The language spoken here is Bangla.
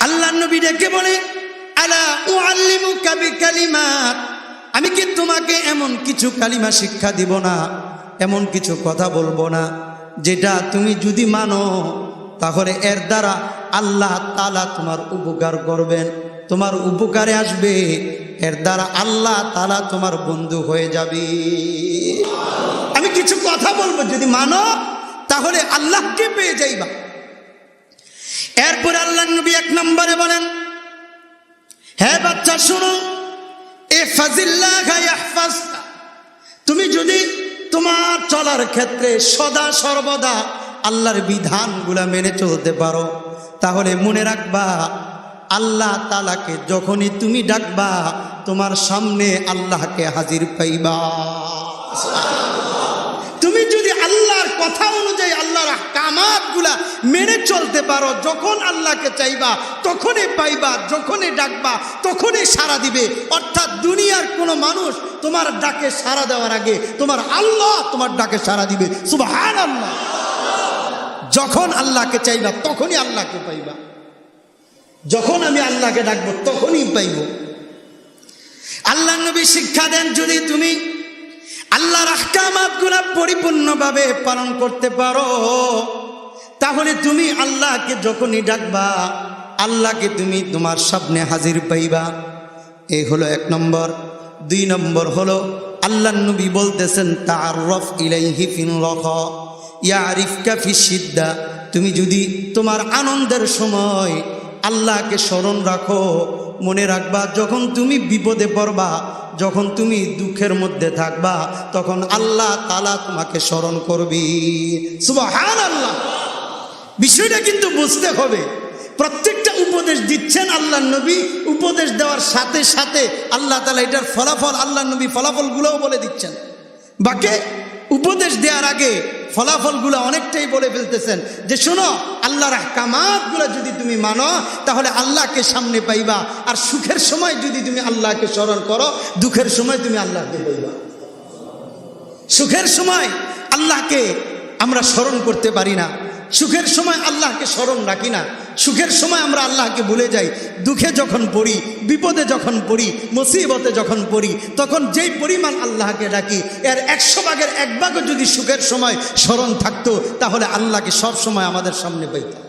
আল্লাহ নবী ডেকে বলে, আলা ও আল্লিমু আমি কি তোমাকে এমন কিছু কালিমা শিক্ষা দিব না, এমন কিছু কথা বলব না, যেটা তুমি যদি মানো, তাহলে এর দ্বারা আল্লাহ তালা তোমার উপকার করবেন। তোমার উপকারে আসবে, এর দ্বারা আল্লাহ তালা তোমার বন্ধু হয়ে যাবে। আমি কিছু কথা বলব যদি মানো, তাহলে আল্লাহকে পেয়ে যাইবা। এরপরে আল্লাহ নবী এক নম্বরে বলেন হ্যাঁ বাচ্চা, শুনো এ ইয়াহফাজকা। তুমি যদি তোমার চলার ক্ষেত্রে সদা সর্বদা আল্লাহর বিধানগুলা মেনে চলতে পারো, তাহলে মনে রাখবা, আল্লাহ তালাকে যখনই তুমি ডাকবা, তোমার সামনে আল্লাহকে হাজির পাইবা তুমি যদি আল্লাহর কথা অনুযায়ী আল্লাহর কামাতগুলা মেনে চলতে পারো, যখন আল্লাহকে চাইবা, তখনই পাইবা, যখনই ডাকবা, তখনই সাড়া দিবে। অর্থাৎ দুনিয়ার কোনো মানুষ তোমার ডাকে সাড়া দেওয়ার আগে তোমার আল্লাহ তোমার ডাকে সাড়া দিবে। সুবহান আল্লাহ যখন আল্লাহকে চাইবা, তখনই আল্লাহকে পাইবা। যখন আমি আল্লাহকে ডাকবো, তখনই পাইব। আল্লাহ নবী শিক্ষা দেন, যদি তুমি আল্লাহর আহকামাতগুলো পরিপূর্ণভাবে পালন করতে পারো। তাহলে তুমি আল্লাহকে যখনই ডাকবা, আল্লাহকে তুমি তোমার সামনে হাজির পাইবা। এই হলো এক নম্বর। দুই নম্বর হলো আল্লাহ নবী বলতেছেন তার রফ ইলাইহি ফিন রখ ইয়ারিফকা ফি সিদ্ধা তুমি যদি তোমার আনন্দের সময় আল্লাহকে স্মরণ রাখো, মনে রাখবা, যখন তুমি বিপদে পড়বা যখন তুমি দুঃখের মধ্যে থাকবা, তখন আল্লাহ তালা তোমাকে স্মরণ করবি। সুবহান আল্লাহ বিষয়টা কিন্তু বুঝতে হবে। প্রত্যেকটা উপদেশ দিচ্ছেন আল্লাহ নবী, উপদেশ দেওয়ার সাথে সাথে আল্লাহ তালা এটার ফলাফল আল্লাহ নবী ফলাফলগুলোও বলে দিচ্ছেন। বাকে উপদেশ দেওয়ার আগে ফলাফলগুলো অনেকটাই বলে ফেলতেছেন যে, শোনো আল্লাহর কামাতগুলো যদি তুমি মানো, তাহলে আল্লাহকে সামনে পাইবা। আর সুখের সময় যদি তুমি আল্লাহকে স্মরণ করো, দুঃখের সময় তুমি আল্লাহকে পাইবা সুখের সময় আল্লাহকে আমরা স্মরণ করতে পারি না। সুখের সময় আল্লাহকে স্মরণ রাখি না। সুখের সময় আমরা আল্লাহকে ভুলে যাই। দুঃখে যখন পড়ি, বিপদে যখন পড়ি, মুসিবতে যখন পড়ি, তখন যেই পরিমাণ আল্লাহকে ডাকি, এর একশো ভাগের এক ভাগও যদি সুখের সময় স্মরণ থাকতো, তাহলে আল্লাহকে সব সময় আমাদের সামনে পাইতাম